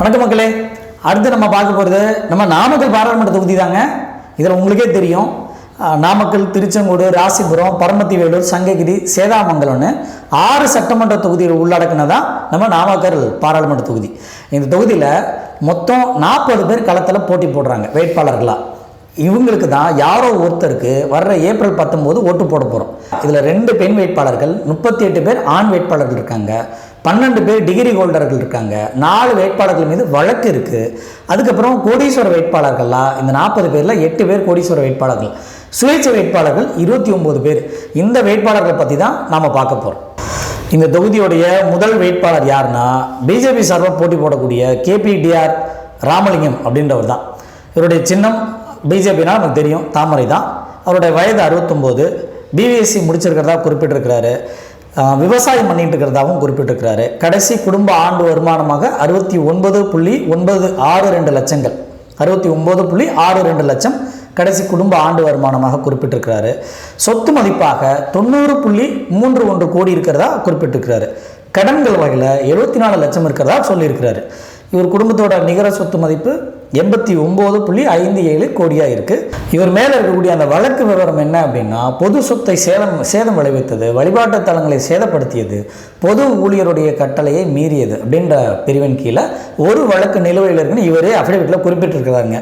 வணக்கம் மக்களே. அடுத்து நம்ம பார்க்க போகிறது நம்ம நாமக்கல் பாராளுமன்ற தொகுதி தாங்க இதில் உங்களுக்கே தெரியும். நாமக்கல் திருச்செங்கோடு ராசிபுரம் பரமத்தி வேலூர் சங்ககிரி சேதாமங்கலம்னு ஆறு சட்டமன்ற தொகுதிகள் உள்ளடக்கினதான் நம்ம நாமக்கல் பாராளுமன்ற தொகுதி. இந்த தொகுதியில் மொத்தம் நாற்பது பேர் களத்தில் போட்டி போடுறாங்க வேட்பாளர்களாக இவங்களுக்கு தான் யாரோ ஒருத்தருக்கு வர்ற ஏப்ரல் பத்தொம்போது ஓட்டு போட போகிறோம் இதில் ரெண்டு பெண் வேட்பாளர்கள் முப்பத்தி எட்டு பேர் ஆண் வேட்பாளர்கள் இருக்காங்க. பன்னெண்டு பேர் டிகிரி ஹோல்டர்கள் இருக்காங்க. நாலு வேட்பாளர்கள் மீது வழக்கு இருக்குது அதுக்கப்புறம் கோடீஸ்வர வேட்பாளர்கள்லாம் இந்த நாற்பது பேரில் எட்டு பேர் கோடீஸ்வர வேட்பாளர்கள். சுயேட்சை வேட்பாளர்கள் இருபத்தி ஒம்பது பேர். இந்த வேட்பாளர்களை பற்றி தான் நாம் பார்க்க போகிறோம் இந்த தொகுதியுடைய முதல் வேட்பாளர் யாருன்னா பிஜேபி சார்பாக போட்டி போடக்கூடிய கேபிடிஆர் ராமலிங்கம் அப்படின்றவர் தான். இவருடைய சின்னம் பிஜேபினா நமக்கு தெரியும். தாமரை தான். அவருடைய வயது அறுபத்தொம்போது. பிபிஎஸ்சி முடிச்சிருக்கிறதா குறிப்பிட்டிருக்கிறாரு. விவசாயம் பண்ணிட்டு இருக்கிறதாகவும் குறிப்பிட்டிருக்கிறாரு. கடைசி குடும்ப ஆண்டு வருமானமாக அறுபத்தி ஒன்பது புள்ளி ஒன்பது ஆறு ரெண்டு லட்சங்கள். அறுபத்தி ஒம்பது புள்ளி ஆறு ரெண்டு லட்சம் கடைசி குடும்ப ஆண்டு வருமானமாக குறிப்பிட்டிருக்கிறாரு. சொத்து மதிப்பாக தொண்ணூறு புள்ளி மூன்று ஒன்று கோடி இருக்கிறதா குறிப்பிட்டிருக்கிறாரு. கடன்கள் வகையில் எழுபத்தி நாலு லட்சம் இருக்கிறதா சொல்லியிருக்கிறாரு. இவர் குடும்பத்தோட நிகர சொத்து மதிப்பு எண்பத்தி ஒம்பது புள்ளி ஐந்து ஏழு கோடியாக இருக்குது இவர் மேலே இருக்கக்கூடிய அந்த வழக்கு விவரம் என்ன அப்படின்னா பொது சொத்தை சேதம் சேதம் விளைவித்தது வழிபாட்டு தலங்களை சேதப்படுத்தியது பொது ஊழியருடைய கட்டளையை மீறியது அப்படின்ற பிரிவின் கீழே ஒரு வழக்கு நிலுவையில் இருக்குன்னு இவரே அஃபிடவிட்டில் குறிப்பிட்டிருக்கிறாங்க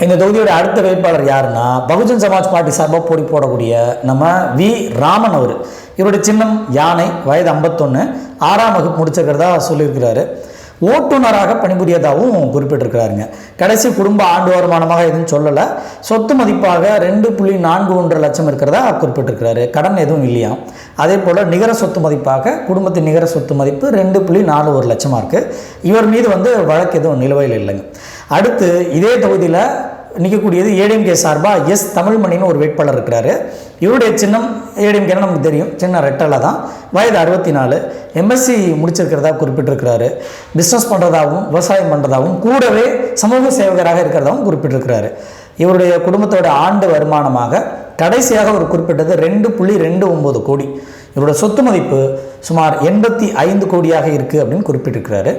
இந்த தொகுதியோட அடுத்த வேட்பாளர் யாருன்னா பகுஜன் சமாஜ் பார்ட்டி சார்பாக போட்டி போடக்கூடிய நம்ம வி. ராமன் அவர். இவருடைய சின்னம் யானை வயது ஐம்பத்தொன்று ஆறாம் வகுப்பு முடிச்சிருக்கிறதா சொல்லியிருக்கிறாரு. ஓட்டுநராக பணிபுரியதாகவும் குறிப்பிட்டிருக்கிறாருங்க. கடைசி குடும்ப ஆண்டு வருமானமாக எதுவும் சொல்லலை. சொத்து மதிப்பாக ரெண்டு புள்ளி நான்கு ஒன்று லட்சம் இருக்கிறதா குறிப்பிட்டிருக்கிறாரு. கடன் எதுவும் இல்லையாம் அதே போல் நிகர சொத்து மதிப்பாக குடும்பத்தின் நிகர சொத்து மதிப்பு ரெண்டு புள்ளி நாலு ஒரு லட்சமாக இருக்குது இவர் மீது வந்து வழக்கு எதுவும் நிலுவையில் இல்லைங்க. அடுத்து இதே தொகுதியில் நிற்கக்கூடியது ஏடிஎம்கே சார்பாக எஸ் தமிழ்மணின்னு ஒரு வேட்பாளர் இருக்கிறாரு. இவருடைய சின்னம் ஏடிஎம்கேன்னு நமக்கு தெரியும். சின்ன ரெட்டலை தான். வயது அறுபத்தி நாலு எம்எஸ்சி முடிச்சிருக்கிறதா குறிப்பிட்டிருக்கிறாரு. பிஸ்னஸ் பண்ணுறதாகவும் விவசாயம் பண்ணுறதாகவும் கூடவே சமூக சேவகராக இருக்கிறதாகவும் குறிப்பிட்டிருக்கிறாரு. இவருடைய குடும்பத்தோட ஆண்டு வருமானமாக கடைசியாக அவர் குறிப்பிட்டது ரெண்டு புள்ளி ரெண்டு ஒம்பது கோடி. இவரோட சொத்து மதிப்பு சுமார் எண்பத்தி ஐந்து கோடியாக இருக்குது அப்படின்னு குறிப்பிட்டிருக்கிறாரு.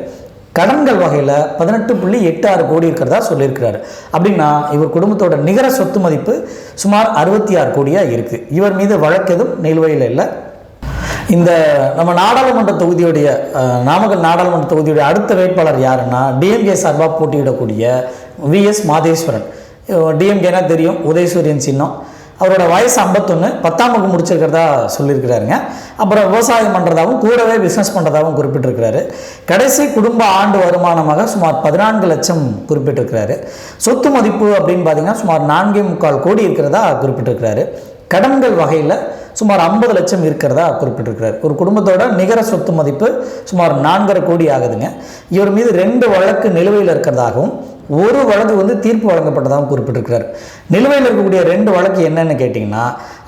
கடன்கள் வகையில் பதினெட்டு புள்ளி எட்டு ஆறு கோடி இருக்கிறதா சொல்லியிருக்கிறாரு. அப்படின்னா இவர் குடும்பத்தோட நிகர சொத்து மதிப்பு சுமார் அறுபத்தி ஆறு கோடியாக இருக்குது இவர் மீது வழக்கு எதுவும் நிலுவையில் இல்லை. இந்த நம்ம நாடாளுமன்ற தொகுதியுடைய நாமக்கல் நாடாளுமன்ற தொகுதியுடைய அடுத்த வேட்பாளர் யாருன்னா டிஎம்கே சார்பாக போட்டியிடக்கூடிய விஎஸ் மாதேஸ்வரன். டிஎம்கேனா தெரியும் உதயசூரியன் சின்னம். அவரோட வயசு ஐம்பத்தொன்று பத்தாம் வகுப்பு முடிச்சிருக்கிறதா சொல்லியிருக்கிறாருங்க. அப்புறம் விவசாயம் பண்ணுறதாகவும் கூடவே பிஸ்னஸ் பண்ணுறதாகவும் குறிப்பிட்டிருக்கிறாரு. கடைசி குடும்ப ஆண்டு வருமானமாக சுமார் பதினான்கு லட்சம் குறிப்பிட்டிருக்கிறாரு. சொத்து மதிப்பு அப்படின்னு பார்த்தீங்கன்னா சுமார் நான்கே முக்கால் கோடி இருக்கிறதா குறிப்பிட்டிருக்கிறாரு. கடன்கள் வகையில் சுமார் ஐம்பது லட்சம் இருக்கிறதா குறிப்பிட்டிருக்கிறார். ஒரு குடும்பத்தோட நிகர சொத்து மதிப்பு சுமார் நான்கரை கோடி ஆகுதுங்க. இவர் மீது ரெண்டு வழக்கு நிலுவையில் இருக்கிறதாகவும் ஒரு வழக்கு வந்து தீர்ப்பு வழங்கப்பட்டதாகவும் குறிப்பிட்டிருக்கிறார். நிலுவையில் இருக்கக்கூடிய ரெண்டு வழக்கு என்னென்னு கேட்டிங்கன்னா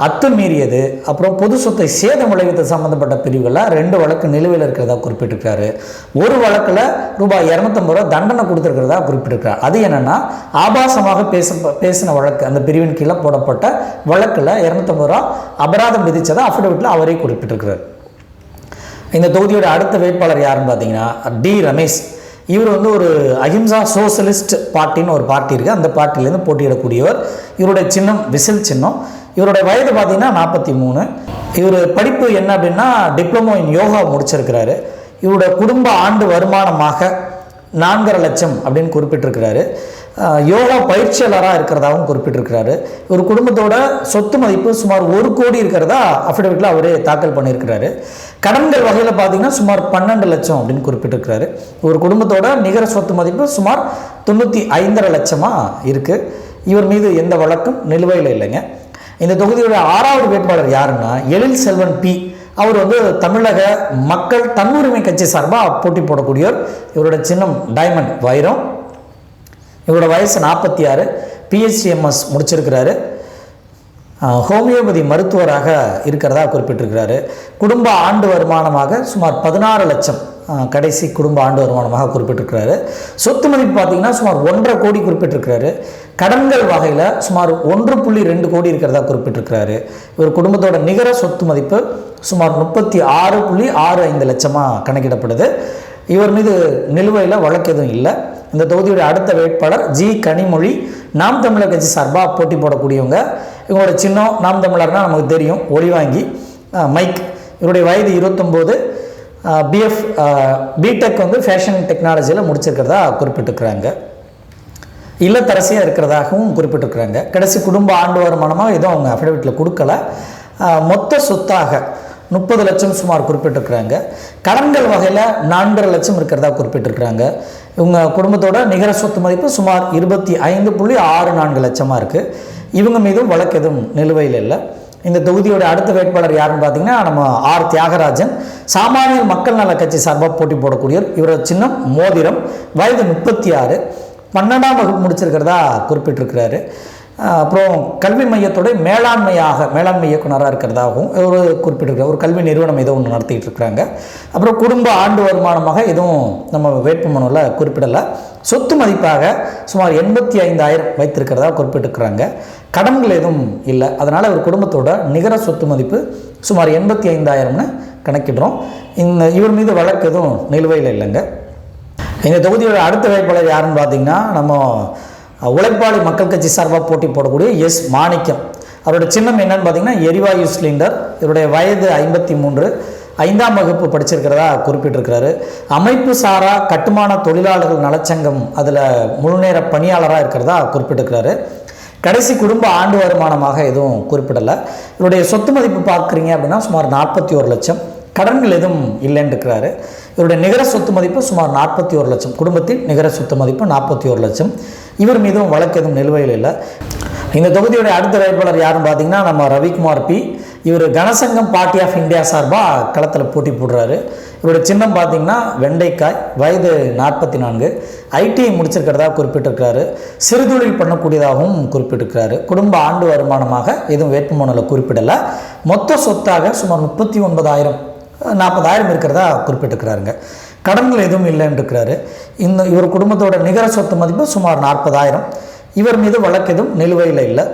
அத்துமீறியது அப்புறம் பொது சொத்தை சேதம் விளைவித்த சம்மந்தப்பட்ட பிரிவுகளில் ரெண்டு வழக்கு நிலுவையில் இருக்கிறதா குறிப்பிட்டிருக்காரு ஒரு வழக்கில் ரூபாய் இரநூத்தம்பது ரூபா தண்டனை கொடுத்துருக்கிறதா குறிப்பிட்டிருக்கிறார். அது என்னென்னா ஆபாசமாக பேச பேசின வழக்கு அந்த பிரிவின் கீழே போடப்பட்ட வழக்கில் இரநூத்தம்பது ரூபா அபராதம் விதித்ததை அஃபிடவிட்டில் அவரே குறிப்பிட்டிருக்கிறார். இந்த தொகுதியோட அடுத்த வேட்பாளர் யாருன்னு பார்த்தீங்கன்னா டி ரமேஷ். இவர் வந்து ஒரு அஹிம்சா சோசலிஸ்ட் பார்ட்டின்னு ஒரு பார்ட்டி இருக்குது அந்த பார்ட்டிலேருந்து போட்டியிடக்கூடியவர் இவருடைய சின்னம் விசில் சின்னம். இவருடைய வயது பார்த்திங்கன்னா நாற்பத்தி மூணு. இவர் படிப்பு என்ன அப்படின்னா டிப்ளமோ இன் யோகா முடிச்சிருக்கிறாரு. இவருடைய குடும்ப ஆண்டு வருமானமாக நான்கரை லட்சம் அப்படின்னு குறிப்பிட்டிருக்கிறாரு. யோகா பயிற்சியாளராக இருக்கிறதாகவும் குறிப்பிட்டிருக்கிறாரு. ஒரு குடும்பத்தோட சொத்து மதிப்பு சுமார் ஒரு கோடி இருக்கிறதா அஃபிடவிட்டில் அவரே தாக்கல் பண்ணியிருக்கிறாரு. கடன்கள் வகையில் பார்த்தீங்கன்னா சுமார் பன்னெண்டு லட்சம் அப்படின்னு குறிப்பிட்டிருக்கிறாரு. ஒரு குடும்பத்தோட நிகர சொத்து மதிப்பு சுமார் தொண்ணூற்றி ஐந்தரை லட்சமாக இருக்குது இவர் மீது எந்த வழக்கும் நிலுவையில் இல்லைங்க. இந்த தொகுதியோட ஆறாவது வேட்பாளர் யாருன்னா எழில் செல்வன் பி. அவர் வந்து தமிழக மக்கள் தன்னுரிமை கட்சி சார்பாக போட்டி போடக்கூடியவர். இவரோட சின்னம் டைமண்ட் வைரம். இவரோட வயசு நாற்பத்தி ஆறு பிஹெச்டிஎம்எஸ் முடிச்சிருக்கிறாரு. ஹோமியோபதி மருத்துவராக இருக்கிறதா குறிப்பிட்டிருக்கிறாரு. குடும்ப ஆண்டு வருமானமாக சுமார் பதினாறு லட்சம் கடைசி குடும்ப ஆண்டு வருமானமாக குறிப்பிட்டிருக்கிறாரு. சொத்து மதிப்பு பார்த்தீங்கன்னா சுமார் ஒன்றரை கோடி குறிப்பிட்டிருக்கிறாரு. கடன்கள் வகையில் சுமார் ஒன்று புள்ளி ரெண்டு கோடி இருக்கிறதா குறிப்பிட்டிருக்கிறாரு. இவர் குடும்பத்தோட நிகர சொத்து மதிப்பு சுமார் முப்பத்தி ஆறு புள்ளி ஆறு ஐந்து லட்சமாக கணக்கிடப்படுது. இவர் மீது நிலுவையில் வழக்கு எதுவும் இல்லை. இந்த தொகுதியுடைய அடுத்த வேட்பாளர் ஜி கனிமொழி நாம் தமிழர் கட்சி சார்பாக போட்டி போடக்கூடியவங்க. இவங்களோட சின்னம் நாம் தமிழர்னால் நமக்கு தெரியும். ஒளி வாங்கி மைக். இவருடைய வயது இருபத்தொம்போது. பிஎஃப் பிடெக் வந்து ஃபேஷன் டெக்னாலஜியில் முடிச்சிருக்கிறதா குறிப்பிட்டிருக்கிறாங்க இல்லத்தரசியாக இருக்கிறதாகவும் குறிப்பிட்டிருக்கிறாங்க கடைசி குடும்ப ஆண்டு வருமானமாக எதுவும் அவங்க அஃபிடவிட்டில் கொடுக்கல. மொத்த சொத்தாக முப்பது லட்சம் சுமார் குறிப்பிட்டிருக்கிறாங்க கடன்கள் வகையில் நான்கரை லட்சம் இருக்கிறதா குறிப்பிட்டிருக்கிறாங்க இவங்க குடும்பத்தோட நிகர சொத்து மதிப்பு சுமார் இருபத்தி ஐந்து புள்ளி ஆறு நான்கு லட்சமாக இருக்குது இவங்க மீதும் வழக்கு எதுவும் நிலுவையில் இல்லை. இந்த தொகுதியோட அடுத்த வேட்பாளர் யாருன்னு பார்த்தீங்கன்னா நம்ம ஆர். தியாகராஜன். சாமானிய மக்கள் நல கட்சி சார்பாக போட்டி போடக்கூடியவர். இவரோட சின்னம் மோதிரம். வயது முப்பத்தி ஆறு. பன்னெண்டாம் வகுப்பு முடிச்சிருக்கிறதா குறிப்பிட்டிருக்கிறாரு. அப்புறம் கல்வி மையத்துடைய மேலாண்மையாக மேலாண்மை இயக்குனராக இருக்கிறதாகவும் ஒரு குறிப்பிட்டிருக்கிற ஒரு கல்வி நிறுவனம் ஏதோ ஒன்று நடத்திட்டு இருக்கிறாங்க அப்புறம் குடும்ப ஆண்டு வருமானமாக எதுவும் நம்ம வேட்புமனுவில் குறிப்பிடலை. சொத்து மதிப்பாக சுமார் எண்பத்தி ஐந்தாயிரம் வைத்திருக்கிறதா குறிப்பிட்டிருக்கிறாங்க. கடன்கள் எதுவும் இல்லை. அதனால் ஒரு குடும்பத்தோட நிகர சொத்து மதிப்பு சுமார் எண்பத்தி ஐந்தாயிரம்னு கணக்கிடுறோம். இந்த இவர் மீது வழக்கு எதுவும் நிலுவையில் இல்லைங்க. இந்த தொகுதியோட அடுத்த வேட்பாளர் யாருன்னு பார்த்தீங்கன்னா நம்ம உழைப்பாளி மக்கள் கட்சி சார்பாக போட்டி போடக்கூடிய எஸ் மாணிக்கம். அவரோட சின்னம் என்னன்னு பார்த்தீங்கன்னா எரிவாயு சிலிண்டர். இவருடைய வயது ஐம்பத்தி மூன்று ஐந்தாம் வகுப்பு படிச்சிருக்கிறதா குறிப்பிட்டிருக்கிறாரு. அமைப்பு சாரா கட்டுமான தொழிலாளர்கள் நலச்சங்கம் அதில் முழுநேர பணியாளராக இருக்கிறதா குறிப்பிட்டிருக்கிறாரு. கடைசி குடும்ப ஆண்டு வருமானமாக எதுவும் குறிப்பிடலை. இவருடைய சொத்து மதிப்பு பார்க்குறீங்க அப்படின்னா சுமார் நாற்பத்தி ஒரு லட்சம். கடன்கள் எதுவும் இல்லைன்னு இருக்கிறாரு இவருடைய நிகர சொத்து மதிப்பு சுமார் நாற்பத்தி ஒரு லட்சம். குடும்பத்தின் நிகர சொத்து மதிப்பு நாற்பத்தி ஒரு லட்சம். இவர் மீதும் வழக்கு எதுவும் நிலுவையில் இல்லை. இந்த தொகுதியுடைய அடுத்த வேட்பாளர் யாருன்னு பார்த்தீங்கன்னா நம்ம ரவிக்குமார் பி. இவர் கனசங்கம் பார்ட்டி ஆஃப் இந்தியா சார்பாக களத்தில் போட்டி போடுறாரு. இவருடைய சின்னம் பார்த்தீங்கன்னா வெண்டைக்காய் வயது நாற்பத்தி நான்கு. ஐடிஐ முடிச்சிருக்கிறதா குறிப்பிட்டிருக்கிறாரு. சிறுதொழில் பண்ணக்கூடியதாகவும் குறிப்பிட்டிருக்கிறாரு. குடும்ப ஆண்டு வருமானமாக எதுவும் வேட்புமனுவில் குறிப்பிடலை. மொத்த சொத்தாக சுமார் முப்பத்தி ஒன்பதாயிரம் நாற்பதாயிரம் இருக்கிறதா குறிப்பிட்டிருக்கிறாருங்க. கடன்கள் எதுவும் இல்லைன்னு இருக்கிறாரு இந்த இவர் குடும்பத்தோட நிகர சொத்து மதிப்பு சுமார் நாற்பதாயிரம். இவர் மீது வழக்கு எதுவும் நிலுவையில் இல்லை.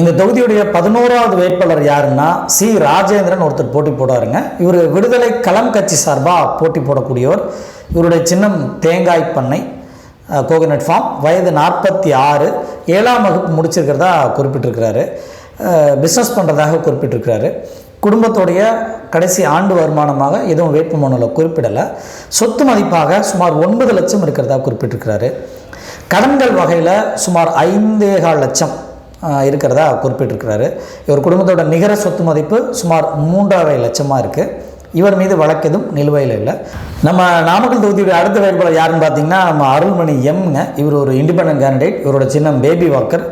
இந்த தொகுதியுடைய பதினோராவது வேட்பாளர் யாருன்னா சி. ராஜேந்திரன் ஒருத்தர் போட்டி போடுவாருங்க. இவர் விடுதலை களம் கட்சி சார்பாக போட்டி போடக்கூடியவர். இவருடைய சின்னம் தேங்காய் பண்ணை கோகனட் ஃபார்ம் வயது நாற்பத்தி ஆறு. ஏழாம் வகுப்பு முடிச்சிருக்கிறதா குறிப்பிட்டிருக்கிறாரு. பிஸ்னஸ் பண்ணுறதாக குறிப்பிட்டிருக்கிறாரு. குடும்பத்துடைய கடைசி ஆண்டு வருமானமாக எதுவும் வேட்புமனுவில் குறிப்பிடலை. சொத்து மதிப்பாக சுமார் ஒன்பது லட்சம் இருக்கிறதா குறிப்பிட்டிருக்கிறாரு. கடன்கள் வகையில் சுமார் ஐந்தே கால் லட்சம் இருக்கிறதா குறிப்பிட்டிருக்கிறாரு. இவர் குடும்பத்தோட நிகர சொத்து மதிப்பு சுமார் மூன்றரை லட்சமாக இருக்குது இவர் மீது வழக்கு எதுவும் நிலுவையில் இல்லை. நம்ம நாமக்கல் தொகுதியுடைய அடுத்த வேட்பாளர் யாருன்னு பார்த்தீங்கன்னா நம்ம அருள்மணி எம்ங்க. இவர் ஒரு இண்டிபெண்ட் கேண்டிடேட் இவரோட சின்னம் பேபி வாக்கர்.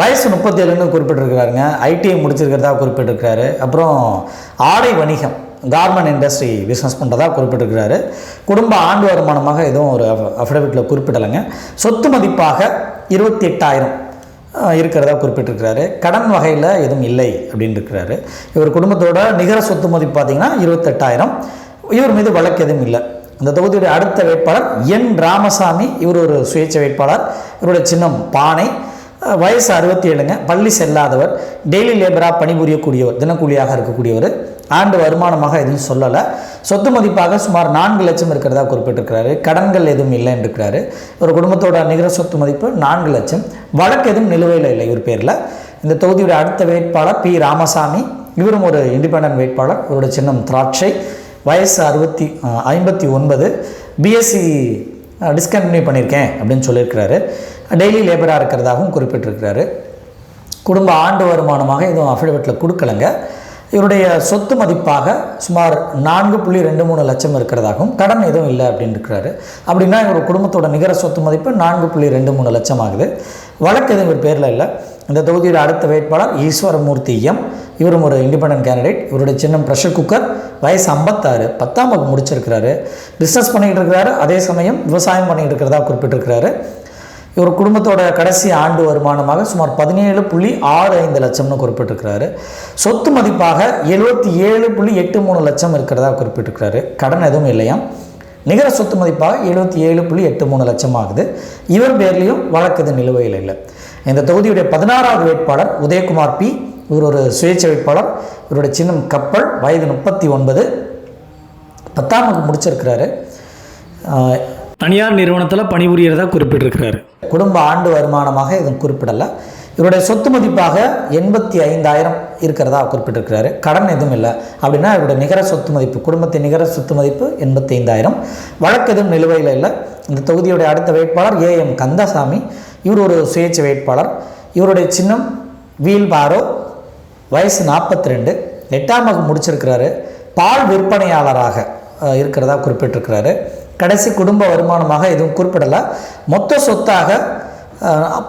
வயசு முப்பத்தேழுன்னு குறிப்பிட்டிருக்கிறாருங்க. ஐடிஐ முடிச்சிருக்கிறதா குறிப்பிட்டிருக்கிறாரு. அப்புறம் ஆடை வணிகம் கார்மெண்ட் இண்டஸ்ட்ரி பிஸ்னஸ் பண்ணுறதா குறிப்பிட்டிருக்கிறாரு. குடும்ப ஆண்டு வருமானமாக எதுவும் ஒரு அஃபிடவிட்டில் குறிப்பிடலைங்க. சொத்து மதிப்பாக இருபத்தி எட்டாயிரம் இருக்கிறதா குறிப்பிட்டிருக்கிறாரு. கடன் வகையில் எதுவும் இல்லை அப்படின்னு இருக்கிறாரு இவர் குடும்பத்தோட நிகர சொத்து மதிப்பு பார்த்தீங்கன்னா இருபத்தெட்டாயிரம். இவர் மீது வழக்கு எதுவும் இல்லை. இந்த தொகுதியுடைய அடுத்த வேட்பாளர் என். ராமசாமி இவர் ஒரு சுயேட்சை வேட்பாளர். இவருடைய சின்னம் பானை. வயசு அறுபத்தி ஏழுங்க பள்ளி செல்லாதவர் டெய்லி லேபராக பணிபுரியக்கூடியவர் தினக்கூலியாக இருக்கக்கூடியவர் ஆண்டு வருமானமாக எதுவும் சொல்லலை. சொத்து மதிப்பாக சுமார் நான்கு லட்சம் இருக்கிறதா குறிப்பிட்டிருக்கிறாரு. கடன்கள் எதுவும் இல்லைன்னு இருக்கிறாரு ஒரு குடும்பத்தோட நிகர சொத்து மதிப்பு நான்கு லட்சம். வழக்கு எதுவும் நிலுவையில் இல்லை இவர் பேரில். இந்த தொகுதியுடைய அடுத்த வேட்பாளர் பி. ராமசாமி. இவரும் ஒரு இண்டிபெண்டன்ட் வேட்பாளர். இவரோட சின்னம் திராட்சை. வயசு அறுபத்தி ஐம்பத்தி ஒன்பது. பிஎஸ்சி டிஸ்கண்டினியூ பண்ணியிருக்கேன் அப்படின்னு சொல்லியிருக்கிறாரு. டெய்லி லேபராக இருக்கிறதாகவும் குறிப்பிட்டிருக்கிறாரு. குடும்ப ஆண்டு வருமானமாக எதுவும் அஃபிடவிட்டில் கொடுக்கலங்க. இவருடைய சொத்து மதிப்பாக சுமார் நான்கு புள்ளி ரெண்டு மூணு லட்சம் இருக்கிறதாகவும் கடன் எதுவும் இல்லை அப்படின்னு இருக்கிறாரு. அப்படின்னா இவர் குடும்பத்தோட நிகர சொத்து மதிப்பு நான்கு புள்ளி ரெண்டு மூணு லட்சம் ஆகுது வழக்கு எதுவும் இவர் பேரில் இல்லை. இந்த தொகுதியோட அடுத்த வேட்பாளர் ஈஸ்வரமூர்த்தி எம். இவரும் ஒரு இண்டிபெண்ட் கேண்டிடேட் இவருடைய சின்னம் ப்ரெஷர் குக்கர். வயசு ஐம்பத்தாறு. பத்தாம் வகுப்பு முடிச்சிருக்கிறாரு. பிஸ்னஸ் பண்ணிகிட்டு இருக்கிறாரு. அதே சமயம் விவசாயம் பண்ணிகிட்டு இருக்கிறதா குறிப்பிட்டிருக்கிறாரு. இவர் குடும்பத்தோட கடைசி ஆண்டு வருமானமாக சுமார் பதினேழு புள்ளி ஆறு ஐந்து லட்சம்னு குறிப்பிட்டிருக்கிறாரு. சொத்து மதிப்பாக எழுபத்தி ஏழு புள்ளி எட்டு மூணு லட்சம் இருக்கிறதா குறிப்பிட்டிருக்கிறாரு. கடன் எதுவும் இல்லையாம் நிகர சொத்து மதிப்பாக எழுபத்தி ஏழு புள்ளி எட்டு மூணு லட்சம் ஆகுது. இவர் பேர்லேயும் வழக்குது நிலுவையில் இல்லை. இந்த தொகுதியுடைய பதினாறாவது வேட்பாளர் உதயகுமார் பி இவர் ஒரு சுயேட்சை வேட்பாளர். இவருடைய சின்னம் கப்பல் வயது முப்பத்தி ஒன்பது. பத்தாம் வகுப்பு முடிச்சிருக்கிறாரு. தனியார் நிறுவனத்தில் பணிபுரியறதா குறிப்பிட்டிருக்கிறாரு. குடும்ப ஆண்டு வருமானமாக எதுவும் குறிப்பிடலை. இவருடைய சொத்து மதிப்பாக எண்பத்தி ஐந்தாயிரம் இருக்கிறதா குறிப்பிட்டிருக்கிறாரு. கடன் எதுவும் இல்லை. அப்படின்னா இவருடைய நிகர சொத்து மதிப்பு குடும்பத்தின் நிகர சொத்து மதிப்பு எண்பத்தி ஐந்தாயிரம். வழக்கு எதுவும் நிலுவையில் இல்லை. இந்த தொகுதியுடைய அடுத்த வேட்பாளர் ஏ எம் கந்தசாமி. இவர் ஒரு சுயேட்சை வேட்பாளர். இவருடைய சின்னம் வீல் பாரோ. வயசு நாற்பத்தி ரெண்டு. எட்டாம் வகுப்பு முடிச்சிருக்கிறாரு. பால் விற்பனையாளராக இருக்கிறதா குறிப்பிட்டிருக்கிறாரு. கடைசி குடும்ப வருமானமாக எதுவும் குறிப்பிடலை. மொத்த சொத்தாக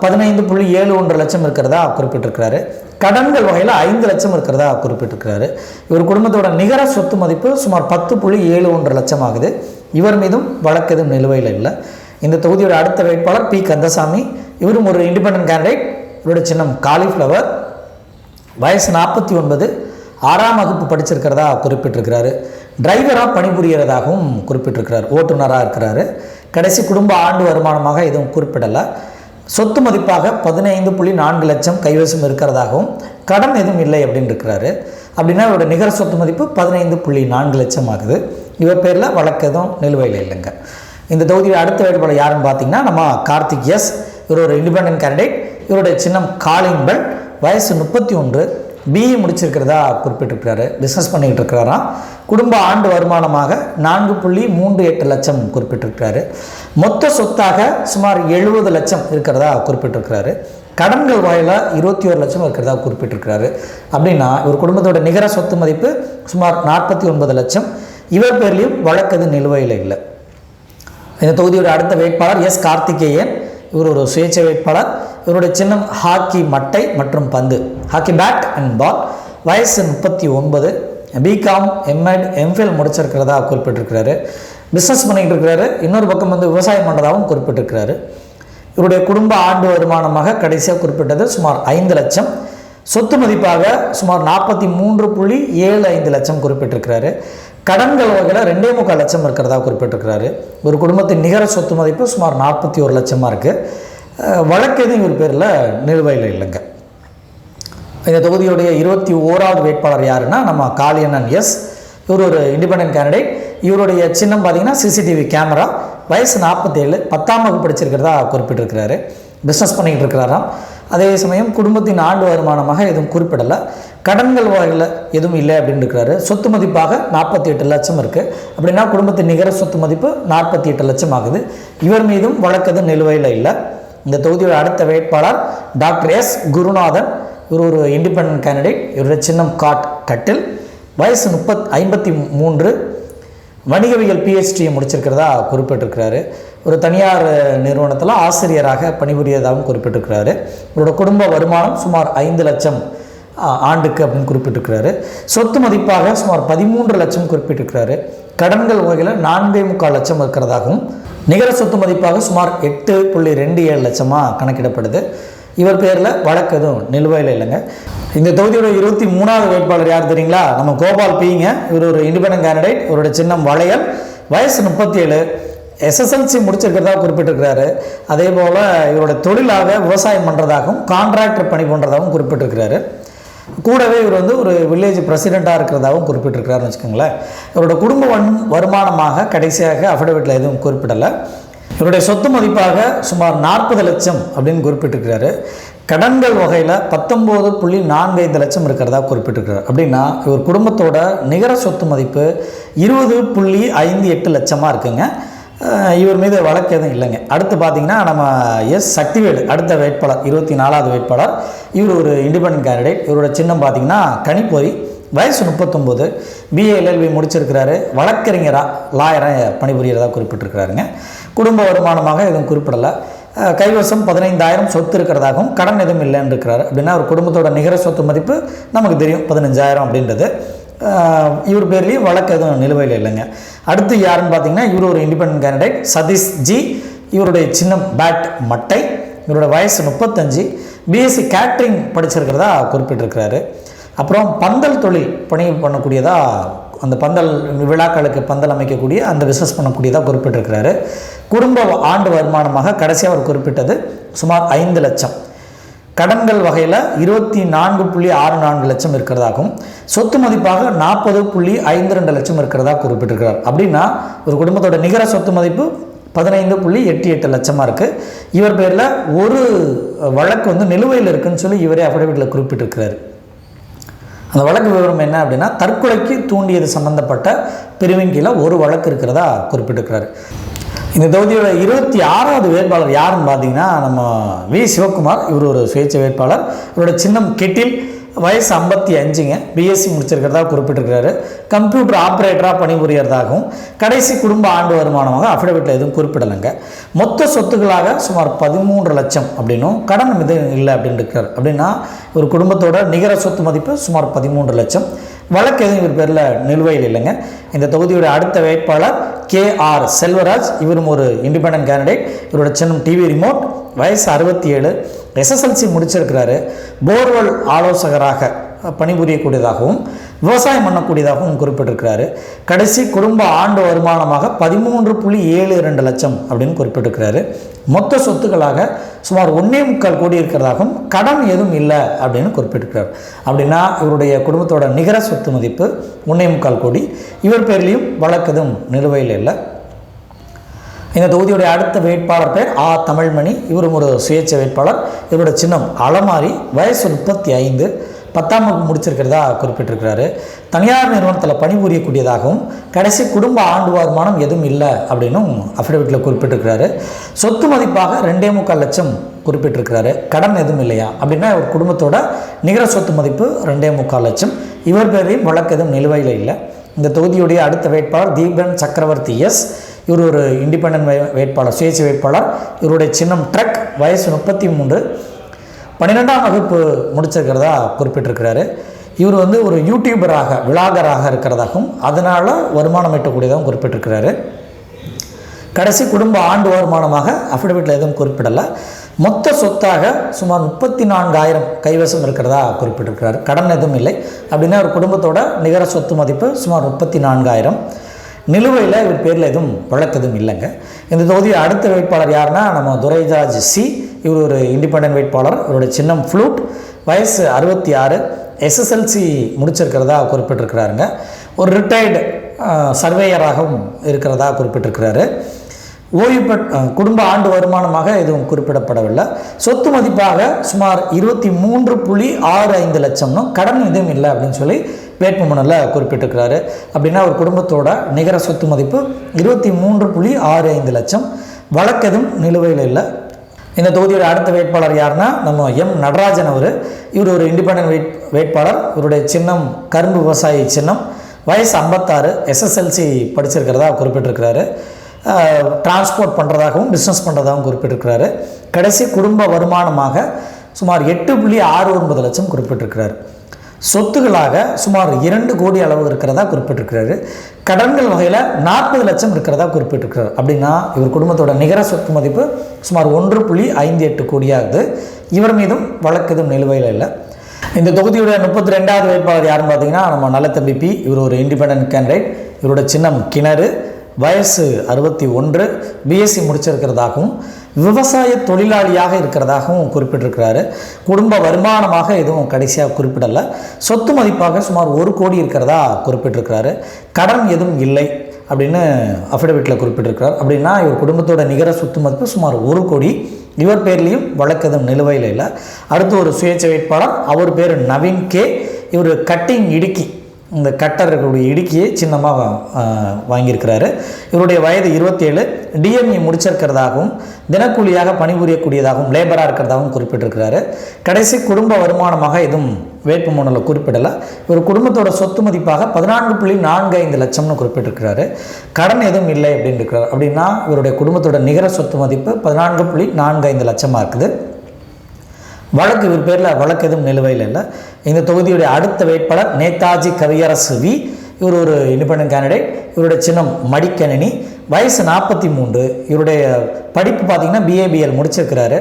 பதினைந்து புள்ளி ஏழு ஒன்று லட்சம் இருக்கிறதா குறிப்பிட்டிருக்கிறாரு. கடன்கள் வகையில் ஐந்து லட்சம் இருக்கிறதா குறிப்பிட்டிருக்கிறாரு. இவர் குடும்பத்தோட நிகர சொத்து மதிப்பு சுமார் பத்து புள்ளி ஏழு ஒன்று லட்சம் ஆகுது இவர் மீதும் வழக்கு எதுவும் நிலுவையில் இல்லை. இந்த தொகுதியோட அடுத்த வேட்பாளர் பி. கந்தசாமி. இவரும் ஒரு இண்டிபெண்டன்ட் கேண்டிடேட் இவருடைய சின்னம் காலிஃப்ளவர் வயசு நாற்பத்தி ஒன்பது. ஆறாம் வகுப்பு படிச்சிருக்கிறதா குறிப்பிட்டிருக்கிறாரு. டிரைவராக பணிபுரியறதாகவும் குறிப்பிட்டிருக்கிறார். ஓட்டுநராக இருக்கிறாரு. கடைசி குடும்ப ஆண்டு வருமானமாக எதுவும் குறிப்பிடலை. சொத்து மதிப்பாக பதினைந்து புள்ளி நான்கு லட்சம் கைவசம் இருக்கிறதாகவும் கடன் எதுவும் இல்லை அப்படின்னு இருக்கிறாரு அப்படின்னா இவரோட நிகர சொத்து மதிப்பு பதினைந்து புள்ளி நான்கு லட்சம் ஆகுது. இவர் பேரில் வழக்கு எதுவும் நிலுவையில் இல்லைங்க. இந்த தொகுதியில் அடுத்த வேட்பாளர் யாருன்னு பார்த்தீங்கன்னா நம்ம கார்த்திக் எஸ். இவர் ஒரு இண்டிபெண்ட் கேண்டிடேட் இவருடைய சின்னம் காலிங் பெல் வயசு முப்பத்தி ஒன்று. பிஇ முடிச்சிருக்கிறதா குறிப்பிட்டிருக்கிறாரு. பிஸ்னஸ் பண்ணிக்கிட்டு இருக்கிறாராம். குடும்ப ஆண்டு வருமானமாக நான்கு புள்ளி மூன்று எட்டு லட்சம் குறிப்பிட்டிருக்கிறாரு. மொத்த சொத்தாக சுமார் எழுபது லட்சம் இருக்கிறதா குறிப்பிட்டிருக்கிறாரு. கடன்கள் வாயிலாக இருபத்தி ஒரு லட்சம் இருக்கிறதா குறிப்பிட்டிருக்கிறாரு. அப்படின்னா இவர் குடும்பத்தோட நிகர சொத்து மதிப்பு சுமார் நாற்பத்தி ஒன்பது லட்சம். இவர் பேர்லேயும் வழக்கது நிலுவையில் இல்லை. இந்த தொகுதியோட அடுத்த வேட்பாளர் எஸ் கார்த்திகேயன். இவர் ஒரு சுயேட்சை வேட்பாளர் இவருடைய சின்னம் ஹாக்கி மட்டை மற்றும் பந்து ஹாக்கி பேட் அண்ட் பால் வயசு முப்பத்தி ஒன்பது. பிகாம் எம்எட் எம்ஃபில் முடிச்சிருக்கிறதா குறிப்பிட்டிருக்கிறாரு. பிஸ்னஸ் பண்ணிக்கிட்டு இருக்கிறாரு. இன்னொரு பக்கம் வந்து விவசாயம் பண்ணுறதாகவும் குறிப்பிட்டிருக்கிறாரு. இவருடைய குடும்ப ஆண்டு வருமானமாக கடைசியாக குறிப்பிட்டது சுமார் ஐந்து லட்சம். சொத்து மதிப்பாக சுமார் நாற்பத்தி மூன்று புள்ளி ஏழு ஐந்து லட்சம் குறிப்பிட்டிருக்கிறாரு. கடன்கள் வகையில் ரெண்டே முக்கால் லட்சம் இருக்கிறதா குறிப்பிட்டிருக்கிறாரு. ஒரு குடும்பத்தின் நிகர சொத்து மதிப்பு சுமார் நாற்பத்தி ஒரு லட்சமாக இருக்குது வழக்கு எதுவும் இவர் பேரில் நிலுவையில் இல்லைங்க. இந்த தொகுதியுடைய இருபத்தி ஓராவது வேட்பாளர் யாருன்னா நம்ம காளியண்ணன் எஸ். இவர் ஒரு இண்டிபெண்டன்ட் கேண்டிடேட் இவருடைய சின்னம் பார்த்தீங்கன்னா சிசிடிவி கேமரா. வயசு நாற்பத்தேழு பத்தாம் வகுப்பு படிச்சிருக்கிறதா குறிப்பிட்டிருக்கிறாரு. பிஸ்னஸ் பண்ணிக்கிட்டு இருக்கிறாராம். அதே சமயம் குடும்பத்தின் ஆண்டு வருமானமாக எதுவும் குறிப்பிடலை. கடன்கள் வகையில் எதுவும் இல்லை அப்படின்னு இருக்கிறாரு. சொத்து மதிப்பாக நாற்பத்தி எட்டு லட்சம் இருக்குது அப்படின்னா குடும்பத்தின் நிகர சொத்து மதிப்பு நாற்பத்தி எட்டு லட்சம் ஆகுது. இவர் மீதும் வழக்கது நிலுவையில் இல்லை. இந்த தொகுதியோட அடுத்த வேட்பாளர் டாக்டர் எஸ். குருநாதன் இவர் ஒரு இண்டிபெண்ட் கேண்டிடேட் இவருடைய சின்னம் காட் கட்டில். வயசு முப்பத் ஐம்பத்தி மூன்று. வணிகவியல் பிஹெச்டியை முடிச்சிருக்கிறதா குறிப்பிட்டிருக்கிறாரு. ஒரு தனியார் நிறுவனத்தில் ஆசிரியராக பணிபுரியதாகவும் குறிப்பிட்டிருக்கிறாரு. இவரோட குடும்ப வருமானம் சுமார் ஐந்து லட்சம் ஆண்டுக்கு அப்படின்னு குறிப்பிட்டிருக்கிறாரு. சொத்து மதிப்பாக சுமார் பதிமூன்று லட்சம் குறிப்பிட்டிருக்கிறாரு. கடன்கள் வகையில் நான்கே முக்கால் லட்சம் இருக்கிறதாகவும் நிகர சொத்து மதிப்பாக சுமார் எட்டு புள்ளி ரெண்டு ஏழு லட்சமாக கணக்கிடப்படுது. இவர் பேரில் வழக்கு எதுவும் நிலுவையில் இல்லைங்க. இந்த தொகுதியோட இருபத்தி மூணாவது வேட்பாளர் யார் தெரியுங்களா? நம்ம கோபால் பீங்க. இவர் ஒரு இண்டிபெண்ட் கேண்டிடேட் இவரோட சின்னம் வளையல். வயசு முப்பத்தி ஏழு. எஸ்எஸ்எல்சி முடிச்சிருக்கிறதா குறிப்பிட்டிருக்கிறாரு. அதே போல் இவரோட தொழிலாக விவசாயம் பண்ணுறதாகவும் கான்ட்ராக்டர் பணி பண்ணுறதாகவும் குறிப்பிட்டிருக்கிறாரு. கூடவே இவர் வந்து ஒரு வில்லேஜ் பிரசிடெண்ட்டாக இருக்கிறதாகவும் குறிப்பிட்டிருக்கிறாருன்னு வச்சுக்கோங்களேன். இவரோட குடும்ப வன் வருமானமாக கடைசியாக அஃபிடவிட்டில் எதுவும் குறிப்பிடலை. இவருடைய சொத்து மதிப்பாக சுமார் நாற்பது லட்சம் அப்படின்னு குறிப்பிட்டிருக்கிறாரு. கடன்கள் வகையில் பத்தொம்போது புள்ளி நான்கு ஐந்து லட்சம் இருக்கிறதா குறிப்பிட்டிருக்கிறார். அப்படின்னா இவர் குடும்பத்தோட நிகர சொத்து மதிப்பு இருபது புள்ளி ஐந்து எட்டு லட்சமாக இருக்குங்க. இவர் மீது வழக்கு எதுவும் இல்லைங்க. அடுத்து பார்த்தீங்கன்னா நம்ம எஸ் சக்திவேலு அடுத்த வேட்பாளர் இருபத்தி நாலாவது வேட்பாளர். இவர் ஒரு இண்டிபெண்ட் கேண்டிடேட் இவரோட சின்னம் பார்த்தீங்கன்னா கணிப்பொறி. வயசு முப்பத்தொம்போது. பிஏ எல்எல்பி முடிச்சிருக்கிறாரு. வழக்கறிஞராக லாயராக பணிபுரியறதா குறிப்பிட்டிருக்கிறாருங்க. குடும்ப வருமானமாக எதுவும் குறிப்பிடலை. கைவசம் பதினைந்தாயிரம் சொத்து இருக்கிறதாகவும் கடன் எதுவும் இல்லைன்னு இருக்கிறாரு அப்படின்னா ஒரு குடும்பத்தோட நிகர சொத்து மதிப்பு நமக்கு தெரியும். பதினஞ்சாயிரம் அப்படின்றது. இவர் பேர்லேயும் வழக்கு எதுவும் நிலுவையில் இல்லைங்க. அடுத்து யாருன்னு பார்த்தீங்கன்னா இவர் ஒரு இண்டிபெண்ட் கேண்டிடேட் சதீஷ் ஜி. இவருடைய சின்னம் பேட் மட்டை இவரோட வயசு முப்பத்தஞ்சு. பிஎஸ்சி கேட்ரிங் படிச்சிருக்கிறதா குறிப்பிட்டிருக்கிறாரு. அப்புறம் பந்தல் தொழில் பணி பண்ணக்கூடியதா அந்த பந்தல் விழாக்களுக்கு பந்தல் அமைக்கக்கூடிய அந்த பிஸ்னஸ் பண்ணக்கூடியதாக குறிப்பிட்டிருக்கிறாரு. குடும்ப ஆண்டு வருமானமாக கடைசியாக அவர் குறிப்பிட்டது சுமார் ஐந்து லட்சம். கடன்கள் வகையில் இருபத்தி நான்கு புள்ளி ஆறு நான்கு லட்சம் இருக்கிறதாகவும் சொத்து மதிப்பாக நாற்பது புள்ளி ஐந்து ரெண்டு லட்சம் இருக்கிறதா குறிப்பிட்டிருக்கிறார். அப்படின்னா ஒரு குடும்பத்தோட நிகர சொத்து மதிப்பு பதினைந்து புள்ளி எட்டு எட்டு லட்சமாக இருக்குது இவர் பேரில் ஒரு வழக்கு வந்து நிலுவையில் இருக்குன்னு சொல்லி இவரே அஃபிடவிட்டில் குறிப்பிட்டிருக்கிறார். அந்த வழக்கு விவரம் என்ன அப்படின்னா தற்கொலைக்கு தூண்டியது சம்பந்தப்பட்ட பிரிவின் கீழே ஒரு வழக்கு இருக்கிறதா குறிப்பிட்டிருக்கிறார். இந்த தொகுதியோட இருபத்தி ஆறாவது வேட்பாளர் யாருன்னு பார்த்தீங்கன்னா நம்ம வி. சிவகுமார் இவர் ஒரு சுயேட்சை வேட்பாளர். இவரோட சின்னம் கெட்டில் வயசு ஐம்பத்தி அஞ்சுங்க. பிஎஸ்சி முடிச்சிருக்கிறதா குறிப்பிட்டிருக்கிறாரு. கம்ப்யூட்டர் ஆப்ரேட்டராக பணிபுரியறதாகவும் கடைசி குடும்ப ஆண்டு வருமானமாக அஃபிடவிட்டில் எதுவும் குறிப்பிடலைங்க. மொத்த சொத்துக்களாக சுமார் பதிமூன்று லட்சம் அப்படின்னும் கடன் எதுவும் இல்லை அப்படின்னு இருக்கார். அப்படின்னா ஒரு குடும்பத்தோட நிகர சொத்து மதிப்பு சுமார் பதிமூன்று லட்சம். வழக்கு எதுவும் இவர் பேரில் நிலுவையில் இல்லைங்க. இந்த தொகுதியோட அடுத்த வேட்பாளர் கே ஆர் செல்வராஜ். இவரும் ஒரு இண்டிபெண்ட் கேண்டிடேட் இவரோட சின்னம் டிவி ரிமோட் வயசு அறுபத்தி ஏழு எஸ்எஸ்எல்சி முடிச்சிருக்கிறாரு. போர்வெல் ஆலோசகராக பணிபுரியக்கூடியதாகவும் விவசாயம் பண்ணக்கூடியதாகவும் குறிப்பிட்டிருக்கிறாரு. கடைசி குடும்ப ஆண்டு வருமானமாக பதிமூன்று புள்ளி ஏழு ரெண்டு லட்சம் அப்படின்னு குறிப்பிட்டிருக்கிறாரு. மொத்த சொத்துக்களாக சுமார் ஒன்றே முக்கால் கோடி இருக்கிறதாகவும் கடன் எதுவும் இல்லை அப்படின்னு குறிப்பிட்டிருக்கிறார். அப்படின்னா இவருடைய குடும்பத்தோட நிகர சொத்து மதிப்பு ஒன்றே முக்கால் கோடி. இவர் பேர்லேயும் வழக்கு எதுவும் நிலுவையில் இல்லை. இந்த தொகுதியுடைய அடுத்த வேட்பாளர் பேர் ஆ. தமிழ்மணி. இவரும் ஒரு சுயேட்சை வேட்பாளர். இவரோட சின்னம் அலமாரி வயசு முப்பத்தி ஐந்து. பத்தாம் வகுப்பு முடிச்சிருக்கிறதா குறிப்பிட்டிருக்கிறாரு. தனியார் நிறுவனத்தில் பணிபுரியக்கூடியதாகவும் கடைசி குடும்ப ஆண்டு வருமானம் எதுவும் இல்லை அப்படின்னும் அஃபிடவிட்டில் குறிப்பிட்டிருக்கிறாரு. சொத்து மதிப்பாக ரெண்டே முக்கால் லட்சம் குறிப்பிட்டிருக்கிறாரு. கடன் எதுவும் இல்லையா? அப்படின்னா ஒரு குடும்பத்தோட நிகர சொத்து மதிப்பு ரெண்டே முக்கால் லட்சம். இவர் பேரையும் வழக்கு எதுவும் நிலுவையில் இல்லை. இந்த தொகுதியுடைய அடுத்த வேட்பாளர் தீபன் சக்கரவர்த்தி எஸ். இவர் ஒரு இண்டிபெண்டன்ட் வேட்பாளர் சுயேட்சை வேட்பாளர். இவருடைய சின்னம் ட்ரக் வயசு முப்பத்தி மூன்று. பன்னிரெண்டாம் வகுப்பு முடிச்சிருக்கிறதா குறிப்பிட்டிருக்கிறாரு. இவர் வந்து ஒரு யூடியூபராக விளாகராக இருக்கிறதாகவும் அதனால் வருமானம் ஈட்டக்கூடியதாகவும் குறிப்பிட்டிருக்கிறாரு. கடைசி குடும்ப ஆண்டு வருமானமாக அஃபிடவிட்டில் எதுவும் குறிப்பிடலை. மொத்த சொத்தாக சுமார் முப்பத்தி நான்காயிரம் கைவசம் இருக்கிறதா குறிப்பிட்டிருக்கிறார். கடன் எதுவும் இல்லை. அப்படின்னா ஒரு குடும்பத்தோட நிகர சொத்து மதிப்பு சுமார் முப்பத்தி நான்காயிரம் நிலுவையில் இவர் பேரில் எதுவும் வழக்கு எதுவும் இல்லைங்க. இந்த தொகுதியில் அடுத்த வேட்பாளர் யாருன்னா நம்ம துரைராஜ் சி. இவர் ஒரு இண்டிபெண்ட் வேட்பாளர். இவருடைய சின்னம் ஃப்ளூட் வயசு அறுபத்தி ஆறு. எஸ்எஸ்எல்சி முடிச்சிருக்கிறதா குறிப்பிட்டிருக்கிறாருங்க. ஒரு ரிட்டையர்டு சர்வேயராகவும் இருக்கிறதா குறிப்பிட்டிருக்கிறாரு. ஓய்வு பெற் குடும்ப ஆண்டு வருமானமாக எதுவும் குறிப்பிடப்படவில்லை. சொத்து மதிப்பாக சுமார் இருபத்தி மூன்று புள்ளி ஆறு ஐந்து லட்சம்னும் கடன் எதுவும் இல்லை அப்படின்னு சொல்லி வேட்புமனுவில் குறிப்பிட்டிருக்கிறாரு. அப்படின்னா ஒரு குடும்பத்தோட நிகர சொத்து மதிப்பு இருபத்தி மூன்று புள்ளி ஆறு ஐந்து லட்சம். வழக்கு எதுவும் நிலுவையில் இல்லை. இந்த தொகுதியோட அடுத்த வேட்பாளர் யாருன்னா நம்ம எம் நடராஜன் அவர். இவர் ஒரு இண்டிபெண்ட் வேட் வேட்பாளர். இவருடைய சின்னம் கரும்பு விவசாயி சின்னம். வயசு ஐம்பத்தாறு. எஸ்எஸ்எல்சி படிச்சிருக்கிறதா குறிப்பிட்டிருக்கிறாரு. டிரான்ஸ்போர்ட் பண்ணுறதாகவும் பிஸ்னஸ் பண்ணுறதாகவும் குறிப்பிட்டிருக்கிறாரு. கடைசி குடும்ப வருமானமாக சுமார் எட்டு புள்ளி ஆறு ஒன்பது லட்சம் குறிப்பிட்டிருக்கிறார். சொத்துகளாக சுமார் இரண்டு கோடி அளவு இருக்கிறதா குறிப்பிட்டிருக்கிறாரு. கடன்கள் வகையில் நாற்பது லட்சம் இருக்கிறதா குறிப்பிட்டிருக்கிறார். அப்படின்னா இவர் குடும்பத்தோட நிகர சொத்து மதிப்பு சுமார் ஒன்று புள்ளி ஐந்து எட்டு கோடியாகுது. இவர் மீதும் வழக்கு எதுவும் நிலுவையில் இல்லை. இந்த தொகுதியுடைய முப்பத்தி ரெண்டாவது வேட்பாளர் யாருன்னு பார்த்தீங்கன்னா நம்ம நல்லத்தம்பி பி இவர் ஒரு இண்டிபெண்ட் கேண்டிடேட் இவரோட சின்னம் கிணறு வயசு அறுபத்தி ஒன்று பிஎஸ்சி முடிச்சிருக்கிறதாகவும் விவசாய தொழிலாளியாக இருக்கிறதாகவும் குறிப்பிட்டிருக்கிறாரு. குடும்ப வருமானமாக எதுவும் கடைசியாக குறிப்பிடலை. சொத்து மதிப்பாக சுமார் ஒரு கோடி இருக்கிறதா குறிப்பிட்டிருக்கிறாரு. கடன் எதுவும் இல்லை அப்படின்னு அஃபிடவிட்டில் குறிப்பிட்டிருக்கிறார். அப்படின்னா இவர் குடும்பத்தோட நிகர சொத்து மதிப்பு சுமார் ஒரு கோடி. இவர் பேர்லேயும் வழக்கு எதுவும் நிலுவையில் இல்லை. அடுத்து ஒரு சுயேட்சை வேட்பாளர் அவர் பேர் நவீன் கே. இவர் கட்டிங் இடுக்கி. இந்த கட்டர் இருக்கக்கூடிய இடுக்கியை சின்னமாக வாங்கியிருக்கிறாரு. இவருடைய வயது இருபத்தேழு. டிஎம்இ முடிச்சிருக்கிறதாகவும் தினக்கூலியாக பணிபுரியக்கூடியதாகவும் லேபராக இருக்கிறதாகவும் குறிப்பிட்டிருக்கிறாரு. கடைசி குடும்ப வருமானமாக எதுவும் வேட்புமனுவில் குறிப்பிடலை. ஒரு குடும்பத்தோட சொத்து மதிப்பாக பதினான்கு புள்ளி நான்கு ஐந்து லட்சம்னு குறிப்பிட்டிருக்கிறாரு. கடன் எதுவும் இல்லை அப்படின்னு இருக்கிறார் அப்படின்னா இவருடைய குடும்பத்தோட நிகர சொத்து மதிப்பு பதினான்கு புள்ளி நான்கு ஐந்து லட்சமாக இருக்குது. வழக்கு இவர் பேரில் வழக்கு எதுவும் நிலுவையில் இல்லை. இந்த தொகுதியுடைய அடுத்த வேட்பாளர் நேதாஜி கவியரசு வி. இவர் ஒரு இண்டிபெண்ட் கேண்டிடேட் இவருடைய சின்னம் மடிக்கணினி. வயசு நாற்பத்தி மூன்று. இவருடைய படிப்பு பார்த்தீங்கன்னா பிஏபிஎல் முடிச்சிருக்கிறாரு.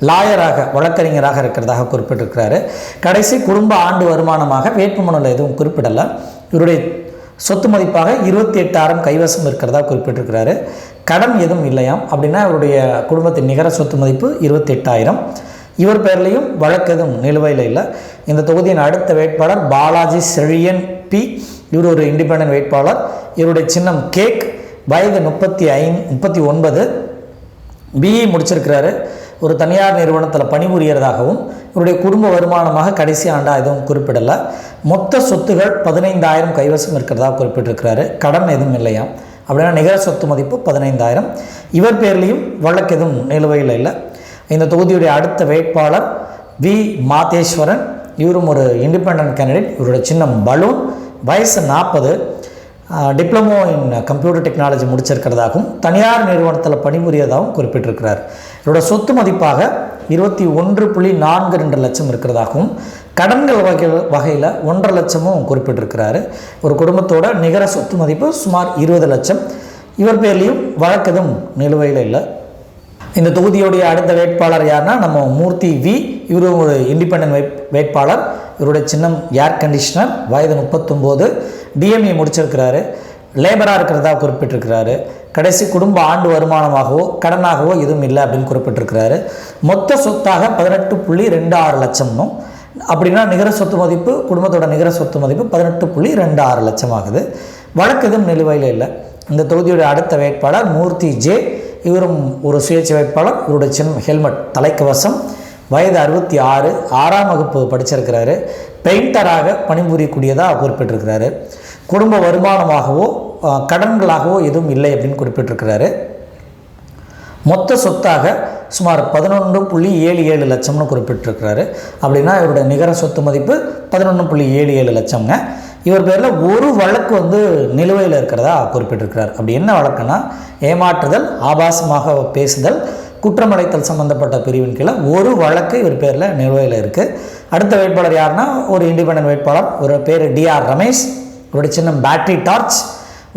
லாயராக வழக்கறிஞராக இருக்கிறதாக குறிப்பிட்டிருக்கிறாரு. கடைசி குடும்ப ஆண்டு வருமானமாக வேட்புமனுவில் எதுவும் குறிப்பிடலை. இவருடைய சொத்து மதிப்பாக இருபத்தி எட்டாயிரம் கைவசம் இருக்கிறதா குறிப்பிட்டிருக்கிறாரு. கடன் எதுவும் இல்லையாம். அப்படின்னா இவருடைய குடும்பத்தின் நிகர சொத்து மதிப்பு இருபத்தி எட்டாயிரம். இவர் பேர்லேயும் வழக்கு எதுவும் நிலுவையில் இல்லை. இந்த தொகுதியின் அடுத்த வேட்பாளர் பாலாஜி செழியன் பி. இவர் ஒரு இண்டிபெண்டன்ட் வேட்பாளர். இவருடைய சின்னம் கேக். வயது முப்பத்தி ஐந் முப்பத்தி ஒன்பது. பிஇ e முடிச்சிருக்கிறாரு. ஒரு தனியார் நிறுவனத்தில் பணிபுரியறதாகவும் இவருடைய குடும்ப வருமானமாக கடைசி ஆண்டாக எதுவும் குறிப்பிடலை. மொத்த சொத்துகள் பதினைந்தாயிரம் கைவசம் இருக்கிறதா குறிப்பிட்டிருக்கிறாரு. கடன் எதுவும் இல்லையாம். அப்படின்னா நிகர சொத்து மதிப்பு பதினைந்தாயிரம். இவர் பேர்லேயும் வழக்கு எதுவும் நிலுவையில் இல்லை. இந்த தொகுதியுடைய அடுத்த வேட்பாளர் வி. மாதேஸ்வரன். இவரும் ஒரு இண்டிபெண்ட் கேண்டிடேட் இவருடைய சின்னம் பலூன். வயசு நாற்பது. டிப்ளமோ இன் கம்ப்யூட்டர் டெக்னாலஜி முடிச்சிருக்கிறதாகவும் தனியார் நிறுவனத்தில் பணிபுரியதாகவும் குறிப்பிட்டிருக்கிறார். இவரோட சொத்து மதிப்பாக இருபத்தி ஒன்று புள்ளி நான்கு ரெண்டு லட்சம் இருக்கிறதாகவும் கடன்கள் வகை வகையில் ஒன்றரை லட்சமும் குறிப்பிட்டிருக்கிறாரு. ஒரு குடும்பத்தோட நிகர சொத்து மதிப்பு சுமார் இருபது லட்சம். இவர் பேர்லேயும் வழக்கதும் நிலுவையில் இல்லை. இந்த தொகுதியுடைய அடுத்த வேட்பாளர் யாருன்னா நம்ம மூர்த்தி வி. இவரும் ஒரு இண்டிபெண்டன்ட் வேட் வேட்பாளர். இவருடைய சின்னம் ஏர் கண்டிஷனர் வயது முப்பத்தொம்போது. டிஎம்இ முடிச்சிருக்கிறாரு. லேபராக இருக்கிறதா குறிப்பிட்டிருக்கிறாரு. கடைசி குடும்ப ஆண்டு வருமானமாகவோ கடனாகவோ எதுவும் இல்லை அப்படின்னு குறிப்பிட்டிருக்கிறாரு. மொத்த சொத்தாக பதினெட்டு புள்ளி ரெண்டு ஆறு லட்சம்னும் அப்படின்னா நிகர சொத்து மதிப்பு குடும்பத்தோட நிகர சொத்து மதிப்பு பதினெட்டு புள்ளி ரெண்டு ஆறு லட்சம் ஆகுது. வழக்கு எதுவும் நிலுவையில் இல்லை. இந்த தொகுதியுடைய அடுத்த வேட்பாளர் மூர்த்தி ஜே. இவரும் ஒரு சுயேட்சை வேட்பாளர் இவருடைய சின்ன ஹெல்மெட் தலைக்கவசம். வயது அறுபத்தி ஆறு ஆறாம் வகுப்பு படிச்சிருக்கிறாரு. பெயிண்டராக பணிபுரியக்கூடியதாக குறிப்பிட்டிருக்கிறாரு. குடும்ப வருமானமாகவோ கடன்களாகவோ எதுவும் இல்லை அப்படின்னு குறிப்பிட்டிருக்கிறாரு. மொத்த சொத்தாக சுமார் பதினொன்று புள்ளி ஏழு ஏழு லட்சம்னு குறிப்பிட்டிருக்கிறாரு. அப்படின்னா இவருடைய நிகர சொத்து மதிப்பு பதினொன்று புள்ளி ஏழு ஏழு லட்சம்ங்க. இவர் பேரில் ஒரு வழக்கு வந்து நிலுவையில் இருக்கிறதா குறிப்பிட்டிருக்கிறார். அப்படி என்ன வழக்குன்னா ஏமாற்றுதல் ஆபாசமாக பேசுதல் குற்றமடைத்தல் சம்பந்தப்பட்ட பிரிவின் கீழே ஒரு வழக்கு இவர் பேரில் நிலுவையில் இருக்குது அடுத்த வேட்பாளர் யாருன்னா ஒரு இண்டிபெண்டன்ட் வேட்பாளர் ஒரு பேர் டிஆர் ரமேஷ் இவருடைய சின்னம் பேட்டரி டார்ச்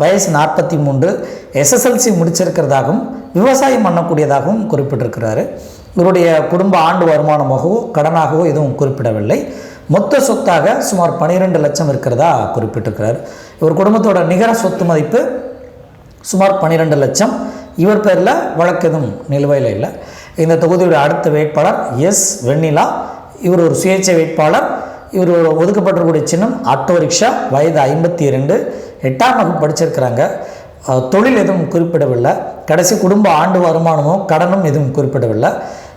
வயசு நாற்பத்தி மூன்று எஸ்எஸ்எல்சி முடிச்சிருக்கிறதாகவும் விவசாயம் பண்ணக்கூடியதாகவும் குறிப்பிட்டிருக்கிறாரு. இவருடைய குடும்ப ஆண்டு வருமானமாகவோ கடனாகவோ எதுவும் குறிப்பிடவில்லை. மொத்த சொத்தாக சுமார் 12 லட்சம் இருக்கிறதா குறிப்பிட்டிருக்கிறார். இவர் குடும்பத்தோட நிகர சொத்து மதிப்பு சுமார் 12 லட்சம். இவர் பேரில் வழக்கு எதுவும் நிலுவையில் இல்லை. இந்த தொகுதியோட அடுத்த வேட்பாளர் எஸ் வெண்ணிலா. இவர் ஒரு சுயேட்சை வேட்பாளர். இவர் ஒரு ஒதுக்கப்பட்டிருக்கக்கூடிய சின்னம் ஆட்டோ ரிக்ஷா வயது ஐம்பத்தி இரண்டு. எட்டாம் வகுப்பு படிச்சிருக்கிறாங்க. தொழில் எதுவும் குறிப்பிடவில்லை. கடைசி குடும்ப ஆண்டு வருமானமோ கடனும் எதுவும் குறிப்பிடவில்லை.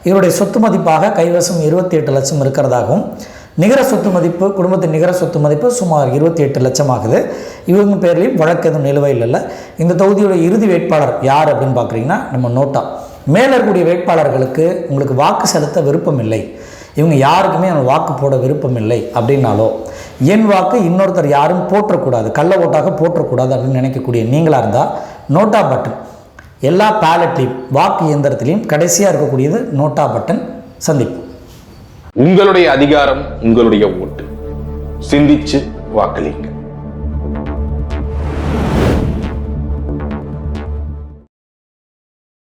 இவருடைய சொத்து மதிப்பாக கைவசம் இருபத்தி எட்டு லட்சம் இருக்கிறதாகவும் நிகர சொத்து மதிப்பு குடும்பத்தின் நிகர சொத்து மதிப்பு சுமார் இருபத்தி எட்டு லட்சம் ஆகுது இவங்க பேர்லேயும் வழக்கு எதுவும் நிலுவையில் இல்லை இந்த தொகுதியோட இறுதி வேட்பாளர் யார் அப்படின்னு பார்க்குறீங்கன்னா நம்ம நோட்டா. மேலே இருக்கக்கூடிய வேட்பாளர்களுக்கு உங்களுக்கு வாக்கு செலுத்த விருப்பம் இல்லை. இவங்க யாருக்குமே அவங்க வாக்கு போட விருப்பம் இல்லை அப்படின்னாலோ என் வாக்கு இன்னொருத்தர் யாரும் போற்றக்கூடாது கள்ள ஓட்டாக போற்றக்கூடாது அப்படின்னு நினைக்கக்கூடிய நீங்களாக இருந்தால் நோட்டா பட்டன். எல்லா பேலட்லேயும் வாக்கு இயந்திரத்திலையும் கடைசியாக இருக்கக்கூடியது நோட்டா பட்டன் சந்திப்பு. உங்களுடைய அதிகாரம் உங்களுடைய ஓட்டு. சிந்திச்சு வாக்களிங்க.